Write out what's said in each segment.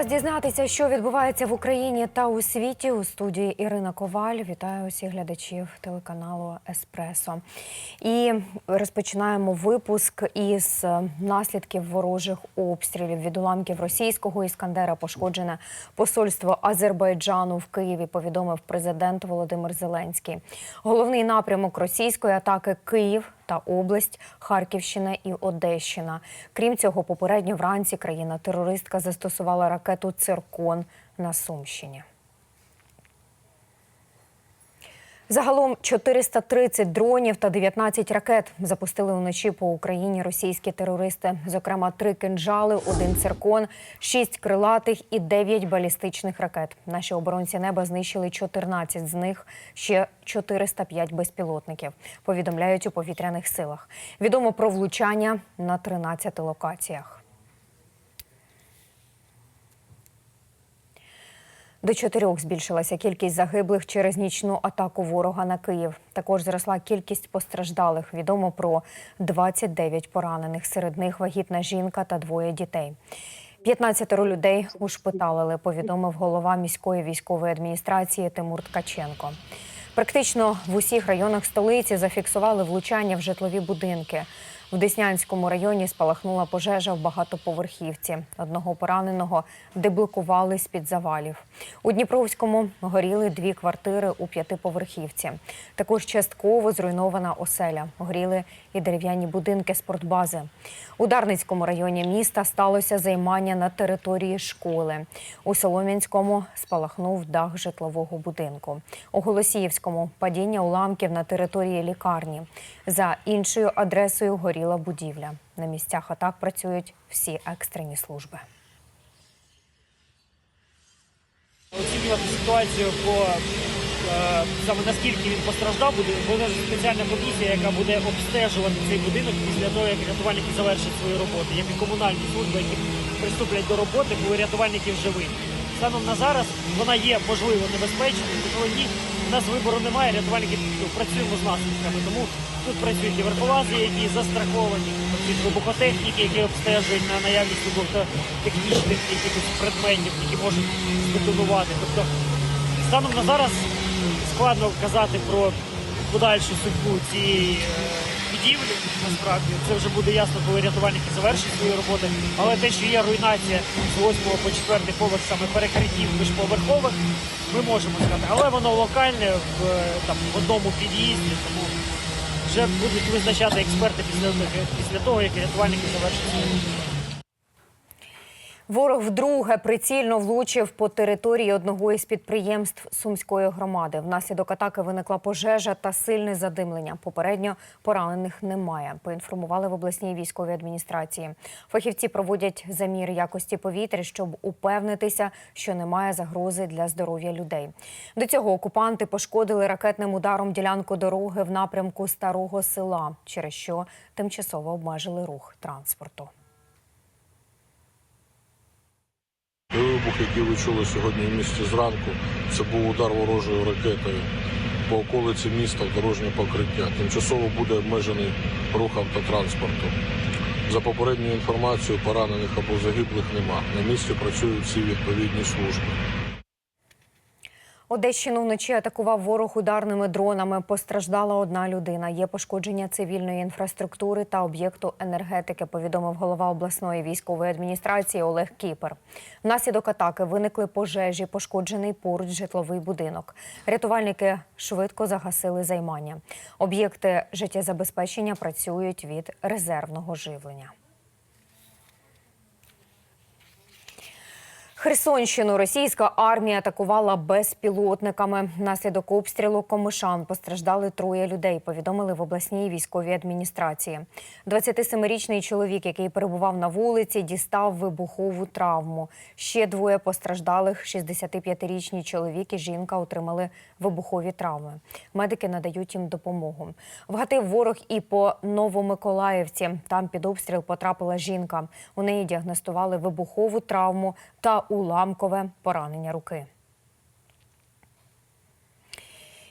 Час дізнатися, що відбувається в Україні та у світі. У студії Ірина Коваль. Вітаю усіх глядачів телеканалу Еспресо. І розпочинаємо випуск із е, наслідків ворожих обстрілів. Від уламків російського іскандера пошкоджене посольство Азербайджану в Києві. Повідомив президент Володимир Зеленський. Головний напрямок російської атаки Київ та область Харківщина і Одещина. Крім цього, попередньо вранці країна-терористка застосувала ракету Циркон на Сумщині. Загалом 430 дронів та 19 ракет запустили вночі по Україні російські терористи. Зокрема, три кинджали, один циркон, шість крилатих і 9 балістичних ракет. Наші оборонці неба знищили 14 з них, ще 405 безпілотників. Повідомляють у повітряних силах. Відомо про влучання на 13 локаціях. До чотирьох збільшилася кількість загиблих через нічну атаку ворога на Київ. Також зросла кількість постраждалих. Відомо про 29 поранених. Серед них вагітна жінка та двоє дітей. 15 людей ушпиталили, повідомив голова міської військової адміністрації Тимур Ткаченко. Практично в усіх районах столиці зафіксували влучання в житлові будинки. В Деснянському районі спалахнула пожежа в багатоповерхівці. Одного пораненого деблокували з-під завалів. У Дніпровському горіли дві квартири у п'ятиповерхівці. Також частково зруйнована оселя. Горіли і дерев'яні будинки спортбази. У Дарницькому районі міста сталося займання на території школи. У Солом'янському спалахнув дах житлового будинку. У Голосіївському падіння уламків на території лікарні. За іншою адресою горіла будівля. На місцях атак працюють всі екстрені служби. Оцінювати ситуацію по саме наскільки він постраждав, буде буде спеціальна комісія, яка буде обстежувати цей будинок після того, як рятувальники завершать свою роботу, як і комунальні служби, які приступлять до роботи, коли рятувальників живі. Станом на зараз вона є можливо небезпечною, можливо ні. У нас вибору немає, рятувальники ну, працюємо з наслідками. Тому тут працюють і верхолази, які застраховані, працюють вибухотехніки, які обстежують на наявність вибухотехнічних якихось предметів, які можуть збетонувати. Тобто станом на зараз складно казати про подальшу судьбу цієї е, будівлі. Насправді це вже буде ясно, коли рятувальники завершать свої роботи. Але те, що є руйнація з 8 по 4 поверх саме перекриттів міжповерхових, ми можемо сказати. Але воно локальне в е, там в одному під'їзді, тому вже будуть визначати експерти після, після того, як рятувальники завершать свою роботу. Ворог вдруге прицільно влучив по території одного із підприємств Сумської громади. Внаслідок атаки виникла пожежа та сильне задимлення. Попередньо поранених немає. Поінформували в обласній військовій адміністрації. Фахівці проводять замір якості повітря, щоб упевнитися, що немає загрози для здоров'я людей. До цього окупанти пошкодили ракетним ударом ділянку дороги в напрямку старого села, через що тимчасово обмежили рух транспорту. Вибух, який ви чули сьогодні в місті зранку, це був удар ворожою ракетою по околиці міста в дорожнє покриття. Тимчасово буде обмежений рух автотранспорту. За попередньою інформацією, поранених або загиблих нема. На місці працюють всі відповідні служби. Одещину вночі атакував ворог ударними дронами. Постраждала одна людина. Є пошкодження цивільної інфраструктури та об'єкту енергетики. Повідомив голова обласної військової адміністрації Олег Кіпер. Внаслідок атаки виникли пожежі, пошкоджений поруч житловий будинок. Рятувальники швидко загасили займання. Об'єкти життєзабезпечення працюють від резервного живлення. Херсонщину російська армія атакувала безпілотниками. Внаслідок обстрілу комишан постраждали троє людей. Повідомили в обласній військовій адміністрації. 27-річний чоловік, який перебував на вулиці, дістав вибухову травму. Ще двоє постраждалих. 65-річний чоловік і жінка отримали вибухові травми. Медики надають їм допомогу. Вгатив ворог і по Новомиколаївці. Там під обстріл потрапила жінка. У неї діагностували вибухову травму та уламкове поранення руки.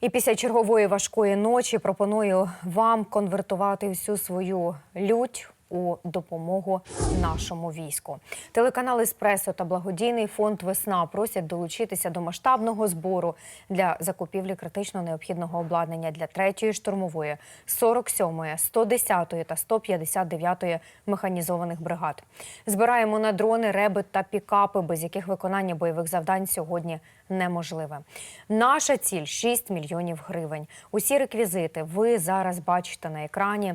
І після чергової важкої ночі пропоную вам конвертувати всю свою лють у допомогу нашому війську. Телеканал Еспресо та благодійний фонд Весна просять долучитися до масштабного збору для закупівлі критично необхідного обладнання для 3-ї штурмової, 47-ї, 110-ї та 159-ї механізованих бригад. Збираємо на дрони, реби та пікапи, без яких виконання бойових завдань сьогодні неможливе. Наша ціль 6 мільйонів гривень. Усі реквізити ви зараз бачите на екрані.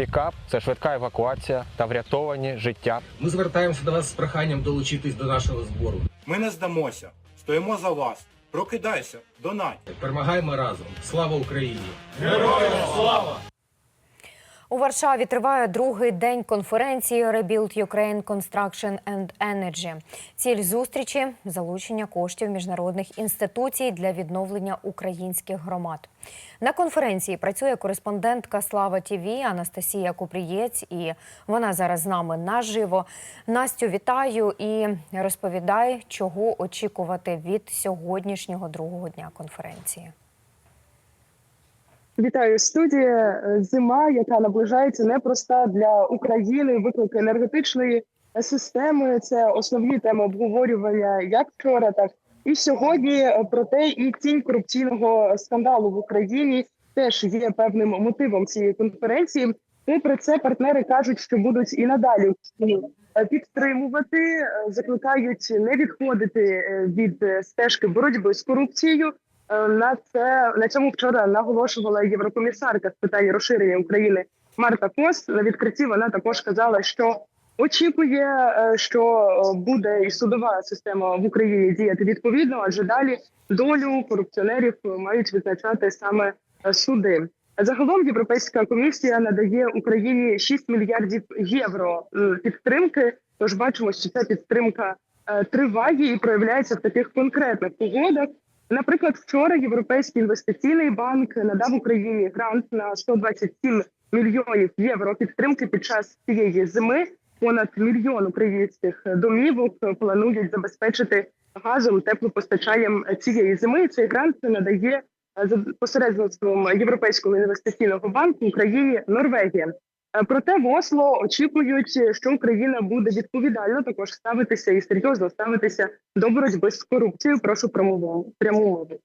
Пікап це швидка евакуація та врятовані життя. Ми звертаємося до вас з проханням долучитись до нашого збору. Ми не здамося, стоїмо за вас. Прокидайся, донать! Перемагаємо разом. Слава Україні! У Варшаві триває другий день конференції Rebuild Ukraine Construction and Energy. Ціль зустрічі залучення коштів міжнародних інституцій для відновлення українських громад. На конференції працює кореспондентка Слава ТІВІ Анастасія Купрієць, і вона зараз з нами наживо. Настю, вітаю і розповідай, чого очікувати від сьогоднішнього другого дня конференції. Вітаю студія. Зима, яка наближається, непроста для України. Виклики енергетичної системи. Це основні теми обговорювання як вчора, так і сьогодні. Проте і тінь корупційного скандалу в Україні теж є певним мотивом цієї конференції. Попри це, партнери кажуть, що будуть і надалі підтримувати, закликають не відходити е, від е, стежки боротьби з корупцією. Е, На це на цьому вчора наголошувала єврокомісарка з питань розширення України Марта Пост. На відкритті вона також казала, що очікує, е, що е, буде і судова система в Україні діяти відповідно, адже далі долю корупціонерів мають визначати саме суди. Загалом Європейська комісія надає Україні 6 мільярдів євро підтримки. Тож бачимо, що ця підтримка триває і проявляється в таких конкретних угодах. Наприклад, вчора Європейський інвестиційний банк надав Україні грант на 127 мільйонів євро підтримки під час цієї зими. Понад мільйон українських домівок планують забезпечити газом теплопостачанням цієї зими. Цей грант надає е, за посередництвом Європейського інвестиційного банку Україні Норвегія. Е, Проте в Осло очікують, що Україна буде відповідально також ставитися і серйозно ставитися до боротьби з корупцією. Прошу пряму мову.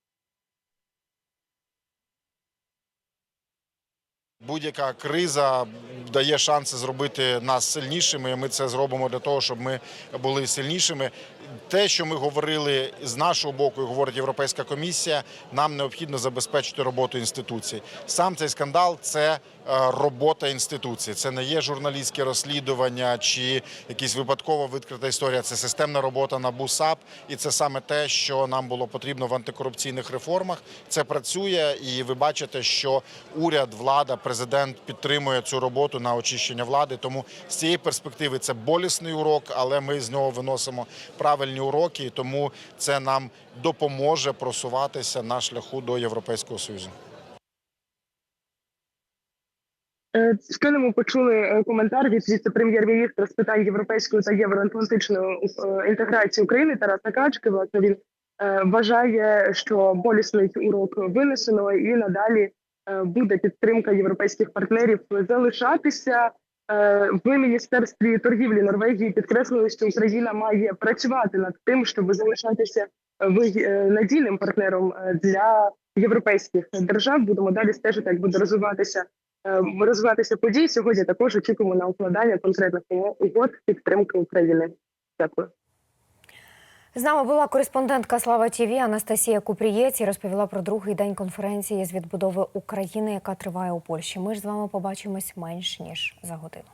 Будь-яка криза дає шанси зробити нас сильнішими. Ми це зробимо для того, щоб ми були сильнішими. Те, що ми говорили з нашого боку, і говорить Європейська комісія, нам необхідно забезпечити роботу інституцій. Сам цей скандал це робота інституцій. Це не є журналістське розслідування чи якась випадково відкрита історія. Це системна робота на БУСАП, і це саме те, що нам було потрібно в антикорупційних реформах. Це працює, і ви бачите, що уряд, влада, президент підтримує цю роботу на очищення влади. Тому з цієї перспективи це болісний урок, але ми з нього виносимо правильні уроки, і тому це нам допоможе просуватися на шляху до Європейського союзу. Щойно ми почули е, коментар від віце-прем'єр-міністра з питань європейської та євроатлантичної е, інтеграції України Тараса Качки. Власне він е, вважає, що болісний урок винесено, і надалі е, буде підтримка європейських партнерів залишатися. Е, В міністерстві торгівлі Норвегії підкреслили, що Україна має працювати над тим, щоб залишатися е, надійним партнером е, для європейських держав. Будемо далі стежити, як буде розвиватися е, розвиватися події. Сьогодні також очікуємо на укладання конкретних угод підтримки України. Дякую. З нами була кореспондентка Слава ТІВІ Анастасія Купрієць і розповіла про другий день конференції з відбудови України, яка триває у Польщі. Ми ж з вами побачимось менш ніж за годину.